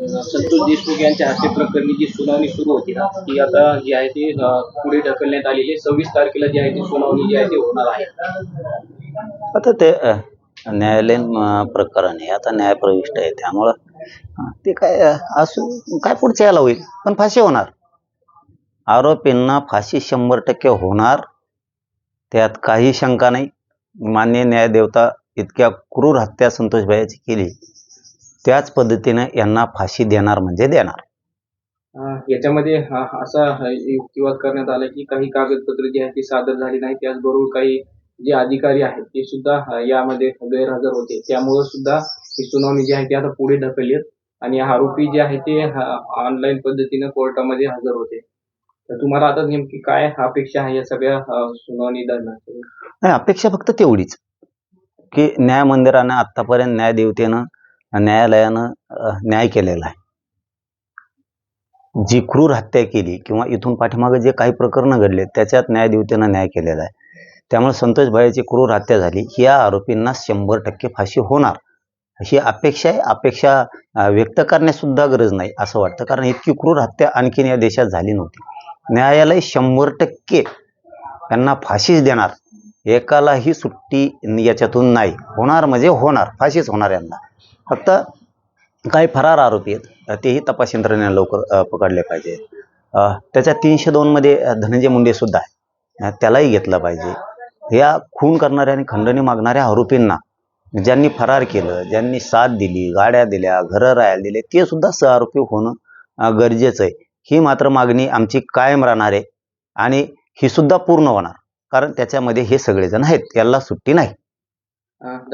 संतोष देशमुख यांच्या हत्येप्रकरणी जी सुनावणी सुरू होती ना ती आता जी आहे ती पुढे ढकलण्यात आलेली आहे. सव्वीस तारखेला जी आहे ती सुनावणी जी आहे ती होणार आहे. आता ते न्यायालयीन प्रकरण आहे. आता न्यायप्रविष्ट आहे. त्यामुळं ते काय असू काय पुढच्या याला होईल? पण फाशी होणार. आरोपींना फाशी शंभर टक्के होणार. त्यात काही शंका नाही. मान्य न्यायदेवता इतक्या क्रूर हत्या संतोषभाईची केली. त्याच पद्धतीनं यांना फाशी देणार म्हणजे देणार. याच्यामध्ये असा युक्तिवाद करण्यात आला की काही कागदपत्र जी आहेत ती सादर झाली नाही त्याचबरोबर काही जे अधिकारी आहेत ते सुद्धा यामध्ये गैरहजर होते. त्यामुळे सुद्धा ही सुनावणी जी आहे ती आता पुढे ढकलली. आणि आरोपी जे आहे ते ऑनलाईन पद्धतीनं कोर्टामध्ये हजर होते. तर तुम्हाला आता नेमकी काय अपेक्षा आहे या सगळ्या सुनावणी दरम्यान अपेक्षा फक्त तेवढीच. की न्याय मंदिरानं आत्तापर्यंत न्यायदेवतेनं न्यायालयानं न्याय केलेला आहे. जी क्रूर हत्या केली किंवा इथून पाठीमागे जे काही प्रकरणं घडले त्याच्यात न्यायदेवतेनं न्याय केलेला आहे. त्यामुळे संतोष भाईची क्रूर हत्या झाली या आरोपींना शंभर टक्के फाशी होणार. अशी अपेक्षा आहे. अपेक्षा व्यक्त करण्यासुद्धा गरज नाही असं वाटतं. कारण इतकी क्रूर हत्या आणखीन या देशात झाली नव्हती. न्यायालय शंभर टक्के त्यांना फाशीच देणार. एकालाही सुट्टी याच्यातून नाही. होणार म्हणजे होणार. फाशीच होणार यांना. फक्त काही फरार आरोपी आहेत. तेही तपास यंत्रणेने लवकर पकडले पाहिजे. त्याच्या तीनशे दोनमध्ये धनंजय मुंडे सुद्धा आहे त्यालाही घेतलं पाहिजे. या खून करणाऱ्या आणि खंडणी मागणाऱ्या आरोपींना ज्यांनी फरार केलं ज्यांनी साथ दिली गाड्या दिल्या घरं राहायला दिले ते सुद्धा सहआरोपी होणं गरजेचं आहे. ही मात्र मागणी आमची कायम राहणार आहे आणि ही सुद्धा पूर्ण होणार. कारण त्याच्यामध्ये हे सगळेजण आहेत याला सुट्टी नाही.